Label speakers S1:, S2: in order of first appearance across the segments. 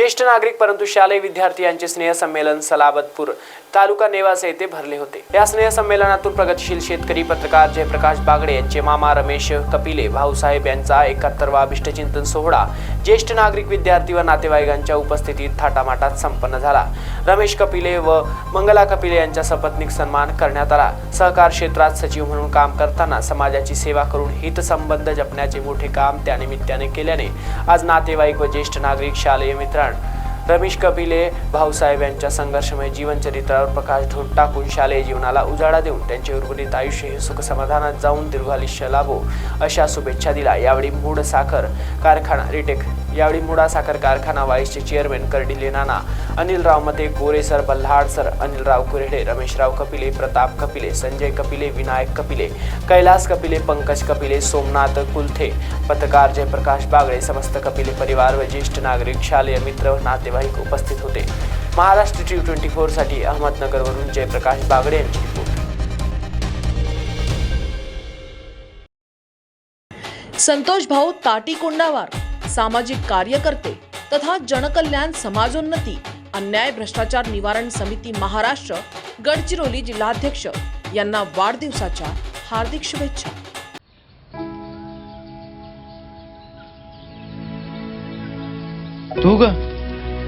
S1: ज्येष्ठ नागरिक परंतु शालेय विद्यार्थी यांचे स्नेहसंमेलन सलाबतपूर तालुका नेवासे येथे भरले होते. या स्नेहसंमेलनातून प्रगतशील शेतकरी पत्रकार जयप्रकाश बागडे यांचे मामा रमेश कपिले भाऊसाहेब यांचा एकाहत्तरवा अभिष्टचिंतन सोहळा ज्येष्ठ नागरिक विद्यार्थी व नातेवाईकांच्या उपस्थितीत थाटामाटात संपन्न झाला. रमेश कपिले व मंगला कपिले यांचा सपत्नीक सन्मान करण्यात आला. सहकार क्षेत्रात सचिव म्हणून काम करताना समाजाची सेवा करून हितसंबंध जपण्याचे मोठे काम त्यानिमित्ताने केल्याने आज नातेवाईक व ज्येष्ठ नागरिक शालेय card. रमेश कपिले भाऊसाहेब यांच्या संघर्षमय जीवनचरित्रावर प्रकाश धून टाकून शालेय जीवनाला उजाळा देऊन त्यांचे उर्वरित आयुष्य हे सुख समाधानात जाऊन दीर्घायुष्य लाभो अशा शुभेच्छा दिला यावेळी मूड साखर कारखाना रिटेक. यावेळी मुडा साखर कारखाना वाईसचे chairman Kardile Nana Anilrao Mate Gore sir Balhad sir Anilrao Kurede Rameshrao Kapile Pratap Kapile Sanjay Kapile Vinayak Kapile Kailas Kapile Pankaj Kapile Somnath Kulthe पत्रकार जयप्रकाश बागळे समस्त कपिले परिवार व ज्येष्ठ नागरिक शालेय मित्र नातेवाईक नातेवाईक उपस्थित होते. महाराष्ट्र टी ट्वेंटी फोरसाठी अहमदनगरवरून जयप्रकाश बागडे यांची रिपोर्ट.
S2: संतोष भाऊ ताटी कोंडावार सामाजिक कार्यकर्ते तथा जनकल्याण समाजोन्नती अन्याय भ्रष्टाचार निवारण समिती महाराष्ट्र गडचिरोली जिल्हाध्यक्ष यांना वाढदिवसाच्या हार्दिक शुभेच्छा.
S3: तू ग?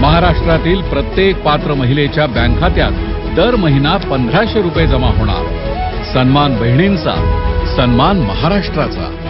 S4: महाराष्ट्रातील प्रत्येक पात्र महिलेच्या बँक खात्यात दर महिना पंधराशे रुपये जमा होणार. सन्मान बहिणींचा सन्मान महाराष्ट्राचा.